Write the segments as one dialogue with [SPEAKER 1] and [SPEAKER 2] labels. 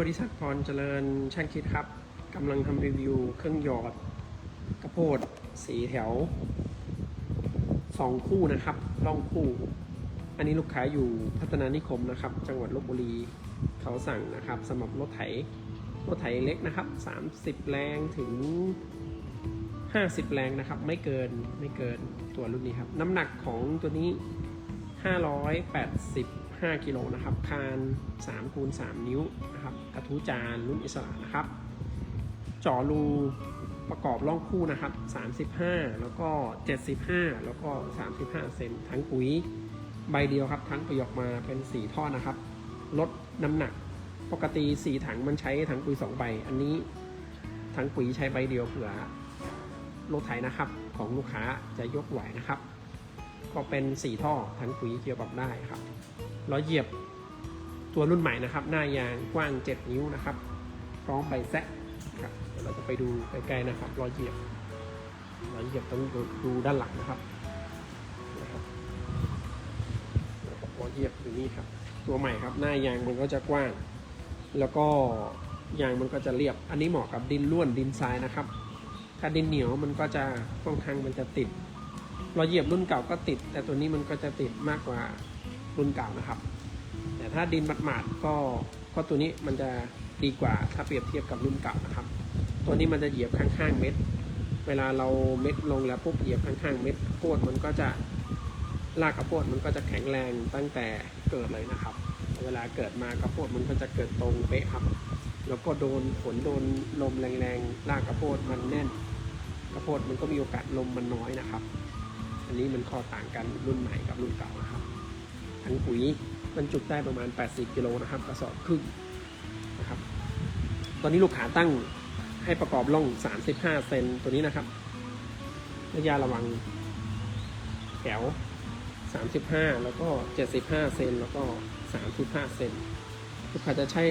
[SPEAKER 1] บริษัทพรเจริญช่างคิดครับกำลังทำรีวิวเครื่องหยอดกระโพดสีแถวสองคู่นะครับล่องคู่ อันนี้ลูกค้าอยู่พัฒนานิคมนะครับ จังหวัดลบบุรีเขาสั่งนะครับสำหรับรถไถรถไถเล็กนะครับ 30 แรงถึง 50 แรงนะครับ ไม่เกินไม่เกินตัวรุ่นนี้ครับ น้ำหนักของตัวนี้ 585กิโลนะครับ คาน3คูณ3นิ้วนะครับ กระทู้จานรุ่นอิสระนะครับจาะรูประกอบร่องคู่นะครับ 35 แล้วก็ 75 แล้วก็ 35 เซนทั้งปุ๋ยใบเดียวครับ ทั้งประยกมาเป็น 4 ท่อนะครับ ลดน้ำหนักปกติ 4 ถังมันใช้ถังปุ๋ย 2 ใบ อันนี้ถังปุ๋ยใช้ใบเดียวเผื่อรถไถนะครับ ของลูกค้าจะยกไหวนะครับ ก็เป็น 4 ท่อทั้งปุ๋ยเกี่ยวกับได้ครับล้อเหยียบ ตัวรุ่นใหม่นะครับ หน้ายางกว้าง 7 นิ้วนะครับพร้อมใบแซะครับเราจะไปดูใกล้ๆนะครับล้อเหยียบล้อเหยียบต้องดูด้านหลังนะครับรับล้อเหยียบอยู่นี่ครับ ตัวใหม่ครับ หน้ายางมันก็จะกว้าง แล้วก็ยางมันก็จะเรียบ อันนี้เหมาะกับดินร่วนดินทรายนะครับ ถ้าดินเหนียวมันก็จะค่อนข้างมันจะติดเราเหยียบรุ่นเก่าก็ติด แต่ตัวนี้มันก็จะติดมากกว่ารุ่นเก่านะครับ แต่ถ้าดินหมาดๆก็ก็ตัวนี้มันจะดีกว่าถ้าเปรียบเทียบกับรุ่นเก่านะครับ ตัวนี้มันจะเหยียบข้างๆเม็ด เวลาเราเม็ดลงแล้วปุ๊บเหยียบข้างๆเม็ดโพดมันก็จะรากกระโพดมันก็จะแข็งแรงตั้งแต่เกิดเลยนะครับ เวลาเกิดมากระโพดมันก็จะเกิดตรงเป๊ะครับ แล้วก็โดนฝนโดนลมแรงๆรากกระโพดมันแน่น กระโพดมันก็มีโอกาสลมมันน้อยนะครับ อันนี้มันข้อต่างกันรุ่นใหม่กับรุ่นเก่านะครับถังปุ๋ย มันจุได้ประมาณ 80กิโลนะครับกระสอบครึ่งนะครับ ตอนนี้ลูกค้าตั้งให้ประกอบล่อง 35 เซนตัวนี้นะครับระยะระวังแถว 35 แล้วก็ 75 เซนแล้วก็ 35 เซนลูกค้าจะใช้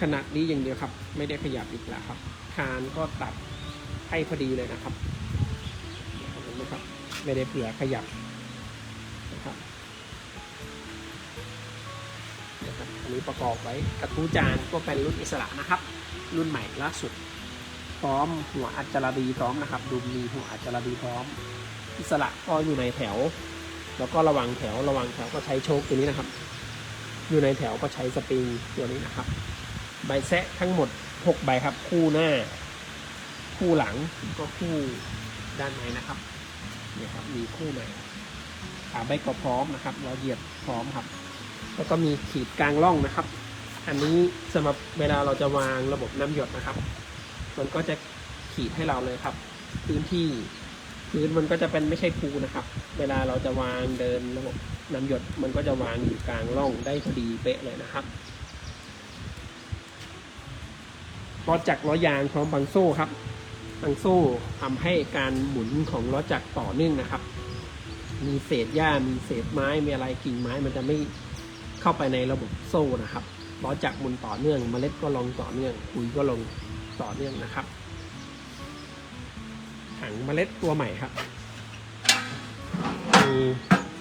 [SPEAKER 1] ขนาดนี้อย่างเดียวครับ ไม่ได้ขยับอีกแล้วครับ คานก็ตัดให้พอดีเลยนะครับเห็นไหมครับ ไม่ได้เผื่อขยับนะครับ อันนี้ประกอบไว้กระทู้จานก็เป็นรุ่นอิสระนะครับ รุ่นใหม่ล่าสุด พร้อมหัวอัจจาระดีพร้อมนะครับ ดูมีหัวอัจจาระดีพร้อม อิสระก็อยู่ในแถว แล้วก็ระวังแถวระวังแถวก็ใช้โชคตัวนี้นะครับ อยู่ในแถวก็ใช้สปริงตัวนี้นะครับ ใบแซะทั้งหมด6ใบครับ คู่หน้า คู่หลังก็คู่ด้านในนะครับเนี่ยครับมีคู่ใหม่ขาใบก็พร้อมนะครับเราเหยียบพร้อมครับ แล้วก็มีขีดกลางร่องนะครับ อันนี้สำหรับเวลาเราจะวางระบบน้ำหยดนะครับ มันก็จะขีดให้เราเลยครับ พื้นที่พื้นมันก็จะเป็นไม่ใช่ภูนะครับ เวลาเราจะวางเดินระบบน้ำหยดมันก็จะวางอยู่กลางร่องได้พอดีเป๊ะเลยนะครับล้อจักรล้อยางพร้อมบังโซ่ครับบังโซ่ทำให้การหมุนของล้อจักรต่อเนื่องนะครับ มีเศษหญ้ามีเศษไม้มีอะไรกิ่งไม้มันจะไม่ เข้าไปในระบบโซ่นะครับล้อจักรมุนต่อเนื่องเมล็ดก็ลงต่อเนื่องปุ๋ยก็ลงต่อเนื่องนะครับถังเมล็ดตัวใหม่ครับมี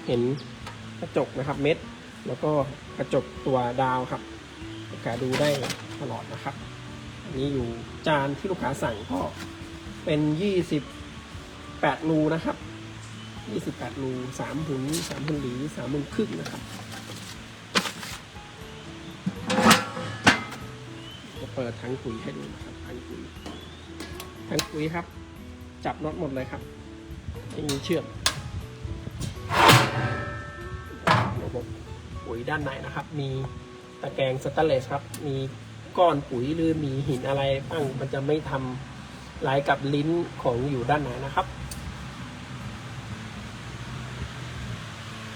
[SPEAKER 1] เห็นกระจกนะครับเม็ด แล้วก็กระจกตัวดาวครับลูกค้าดูได้ตลอดนะครับ อันนี้อยู่จานที่ลูกค้าสั่งก็เป็น 28รูนะครับ 28รู3หุน3หุนหลี3หุนครึ่งนะครับ เปิดทั้งปุ๋ยให้ดูนะครับทั้งปุ๋ยทั้งปุ๋ยครับ จับน็อตหมดเลยครับไม่มีเชือกระบบปุ๋ยด้านในนะครับ มีตะแกรงสแตนเลสครับ มีก้อนปุ๋ยหรือมีหินอะไรบ้างมันจะไม่ทำลายกับลิ้นของอยู่ด้านในนะครับ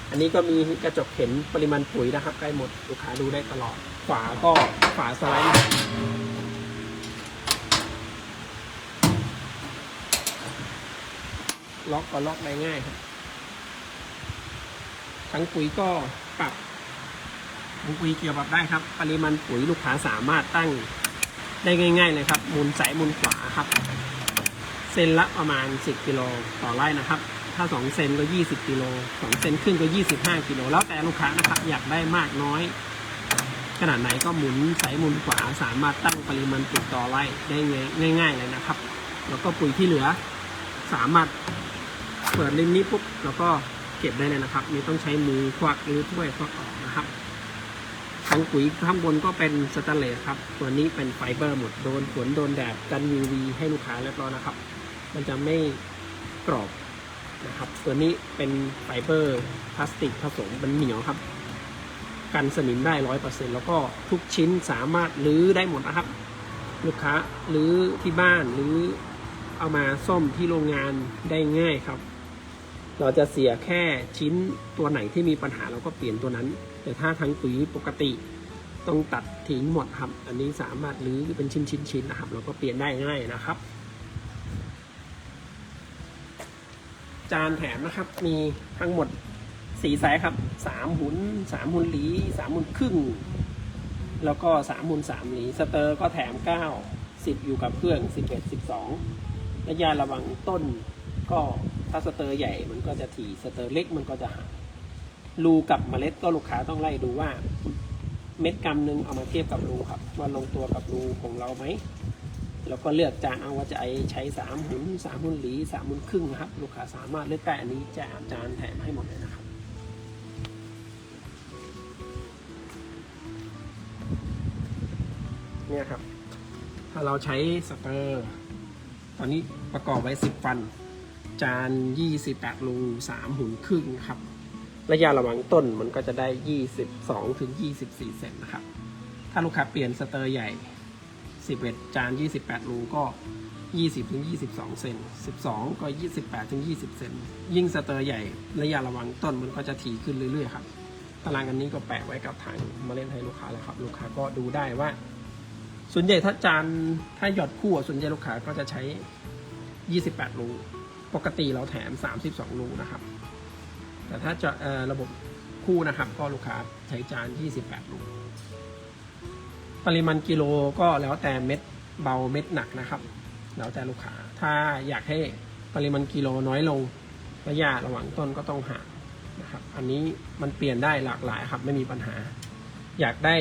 [SPEAKER 1] อันนี้ก็มีกระจกเห็นปริมาณปุ๋ยนะครับ ใกล้หมดลูกค้าดูได้ตลอด ฝาก็ฝาสไลด์ ล็อกก็ล็อกได้ง่ายครับทั้งปุ๋ยก็ปรับทั้งปุ๋ยเกี่ยวปรับได้ครับ ปริมาณปุ๋ยลูกค้าสามารถตั้งได้ง่าย ๆ เลยครับหมุนซ้ายหมุนขวาครับ เซนละประมาณ 10กิโลต่อไร่นะครับ ถ้า 2 เซนก็ 20กิโล2เซนขึ้นก็ 25กิโลแล้วแต่ลูกค้านะครับอยากได้มากน้อยขนาดไหนก็หมุนสายหมุนขวาสามารถตั้งปริมาณปุ๋ยต่อไร่ได้ง่ายง่ายๆเลยนะครับ แล้วก็ปุ๋ยที่เหลือสามารถ เปิดลิ้นนี้ปุ๊บแล้วก็เก็บได้เลยนะครับไม่ต้องใช้มือควักหรือถ้วยควักออกนะครับทังปุ๋ยข้างบนก็เป็นสแตนเลสครับตัวนี้เป็นไฟเบอร์หมดโดนฝนโดนแดดกัน UV ให้ลูกค้าเรียบร้อยนะครับ มันจะไม่กรอบนะครับ ตัวนี้เป็นไฟเบอร์พลาสติกผสมมันเหนียวครับ กันสนิมได้ร้อยเปอร์เซ็นต์แล้วก็ทุกชิ้นสามารถรื้อได้หมดนะครับ ลูกค้าหรือที่บ้านหรือเอามาซ่อมที่โรงงานได้ง่ายครับ เราจะเสียแค่ชิ้นตัวไหนที่มีปัญหาเราก็เปลี่ยนตัวนั้น แต่ถ้าทั้งปุ๋ยปกติต้องตัดทิ้งหมดครับ อันนี้สามารถรื้อเป็นชิ้นชิ้นชิ้นๆนะครับ เราก็เปลี่ยนได้ง่ายนะครับ จานแถมนะครับมีทั้งหมดสี่ไซส์ครับสามหุนสามหุนหลีสามหุนครึ่ง แล้วก็สามหุนสามหลีสเตอร์ก็แถมเก้าสิบอยู่กับเครื่องสิบเอ็ดสิบสองระยะระวังต้นก็ ถ้าสเตอร์ใหญ่มันก็จะถี่สเตอร์เล็กมันก็จะหางรูกับเมล็ดก็ลูกค้าต้องไล่ดูว่า เม็ดกำหนึ่งเอามาเทียบกับรูครับ ว่าลงตัวกับรูของเราไหมแล้วก็เลือกจานเอาว่าจะใช้สามหุ่นสามหุ่นหลีสามหุ่นครึ่งนะครับ ลูกค้าสามารถเลือกได้อันนี้จะจานแถมให้หมดเลยนะครับเนี่ยครับ ถ้าเราใช้สเตอร์ ตอนนี้ประกอบไว้ 10 ฟัน จาน28รู3หุ่นครึ่งครับ ระยะระหว่างต้นมันก็จะได้ 22ถึง24 เซนนะครับ ถ้าลูกค้าเปลี่ยนสเตอร์ใหญ่ 11 จาน 28 รูก็ 20ถึง22 เซน12 ก็ 28ถึง20 เซนยิ่งสเตอร์ใหญ่ ระยะระหว่างต้นมันก็จะถี่ขึ้นเรื่อยๆครับตารางอันนี้ก็แปะไว้กับทางมาเล่นให้ลูกค้าแล้วครับ ลูกค้าก็ดูได้ว่า ส่วนใหญ่ถ้าจานถ้าหยอดคู่ส่วนใหญ่ลูกค้าก็จะใช้ 28รู ปกติเราแถม 32 รูนะครับ แต่ถ้าจะระบบคู่นะครับ ก็ลูกค้าใช้จาน 28 รูปริมาณกิโลก็แล้วแต่เม็ดเบาเม็ดหนักนะครับ แล้วแต่ลูกค้า ถ้าอยากให้ปริมาณกิโลน้อยลงระยะระหว่างต้นก็ต้องห่างนะครับ อันนี้มันเปลี่ยนได้หลากหลายครับ ไม่มีปัญหา อยากได้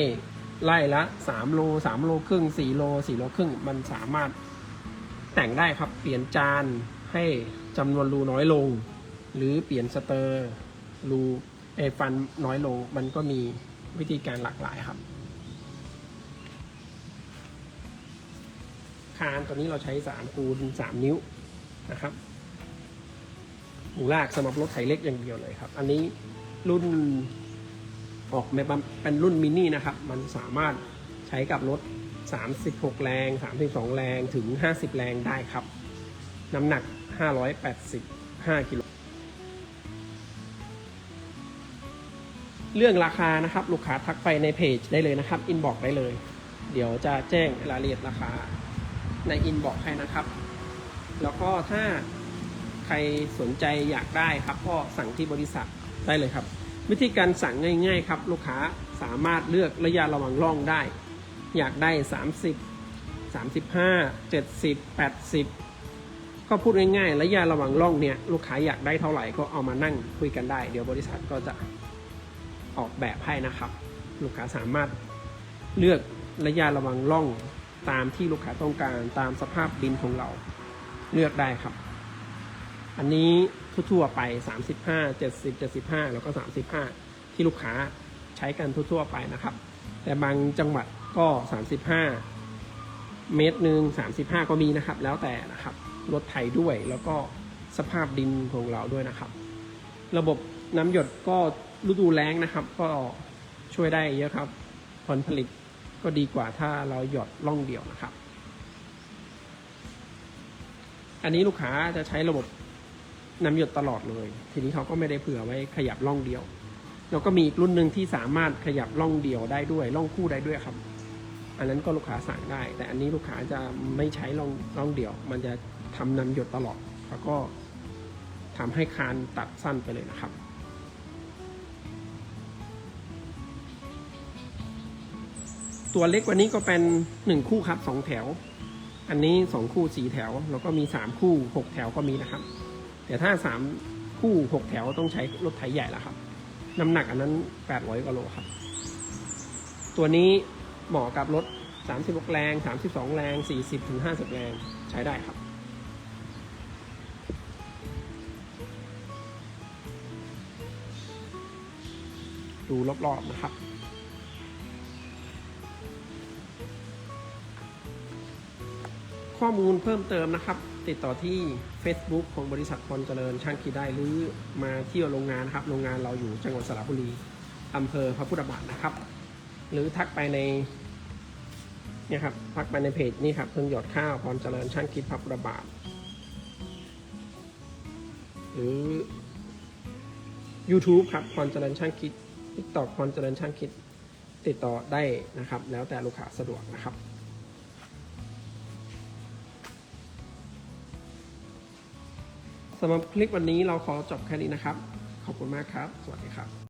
[SPEAKER 1] ไล่ละสามโลสามโลครึ่งสี่โลสี่โลครึ่ง มันสามารถแต่งได้ครับ เปลี่ยนจานให้ จำนวนรูน้อยลง หรือเปลี่ยนสเตอร์รูเอฟันน้อยลง มันก็มีวิธีการหลากหลายครับ คานตัวนี้เราใช้สามคูณสามนิ้วนะครับหมูลากสำหรับรถไถเล็กอย่างเดียวเลยครับ อันนี้รุ่นออกเป็นรุ่นมินินะครับ มันสามารถใช้กับรถ 36 แรง 32 แรงถึง 50 แรงได้ครับ น้ำหนัก 585กิโลเรื่องราคานะครับ ลูกค้าทักไปในเพจได้เลยนะครับอินบอกได้เลย เดี๋ยวจะแจ้งรายละเอียดราคาในอินบอกให้นะครับ แล้วก็ถ้าใครสนใจอยากได้ครับ ก็สั่งที่บริษัทได้เลยครับ วิธีการสั่งง่าย ๆ ครับ ลูกค้าสามารถเลือกระยะระหว่างร่องได้ อยากได้ 30 35 70 80 ก็พูดง่ายๆ ระยะระหว่างร่องเนี่ยลูกค้าอยากได้เท่าไหร่ก็เอามานั่งคุยกันได้ เดี๋ยวบริษัทก็จะออกแบบให้นะครับ ลูกค้าสามารถเลือกระยะระหว่างร่องตามที่ลูกค้าต้องการตามสภาพดินของเราเลือกได้ครับ อันนี้ทั่วๆไป 35 70 75 แล้วก็ 35 ที่ลูกค้าใช้กันทั่วๆไปนะครับ แต่บางจังหวัดก็ 35 เมตรหนึ่ง35 ก็มีนะครับ แล้วแต่นะครับ รถไถด้วย แล้วก็สภาพดินของเราด้วยนะครับ ระบบน้ำหยดก็ฤดูแล้งนะครับ ก็ช่วยได้เยอะครับ ผลผลิตก็ดีกว่าถ้าเราหยดล่องเดียวนะครับ อันนี้ลูกค้าจะใช้ระบบน้ำหยดตลอดเลย ทีนี้เขาก็ไม่ได้เผื่อไว้ขยับล่องเดียว แล้วก็มีอีกรุ่นหนึ่งที่สามารถขยับล่องเดียวได้ด้วยล่องคู่ได้ด้วยครับ อันนั้นก็ลูกค้าสั่งได้ แต่อันนี้ลูกค้าจะไม่ใช้ล่องล่องเดียว มันจะ ทำน้ำหยดตลอด แล้วก็ทำให้คานตัดสั้นไปเลยนะครับ ตัวเล็กกว่านี้ก็เป็นหนึ่งคู่ครับสองแถว อันนี้สองคู่สี่แถว แล้วก็มีสามคู่หกแถวก็มีนะครับ แต่ถ้าสามคู่หกแถวต้องใช้รถไถใหญ่แล้วครับ น้ำหนักอันนั้นแปดร้อยกว่าโลครับ ตัวนี้เหมาะกับรถ 36 แรง 32 แรง 40ถึง50 แรงใช้ได้ครับ ดูรอบๆนะครับ ข้อมูลเพิ่มเติมนะครับ ติดต่อที่ Facebook ของบริษัทพรเจริญช่างคิดได้หรือมาเที่ยวโรงงานนะครับ โรงงานเราอยู่จังหวัดสระบุรีอำเภอพระพุทธบาทนะครับ หรือทักไปในเนี่ยครับทักไปในเพจนี่ครับเพิ่งหยอดข้าวพรเจริญช่างคิดพระพุทธบาทหรือ YouTube ครับพรเจริญช่างคิด TikTok พรเจริญช่างคิดติดต่อได้นะครับ แล้วแต่ลูกค้าสะดวกนะครับสำหรับคลิปวันนี้เราขอจบแค่นี้นะครับ ขอบคุณมากครับ สวัสดีครับ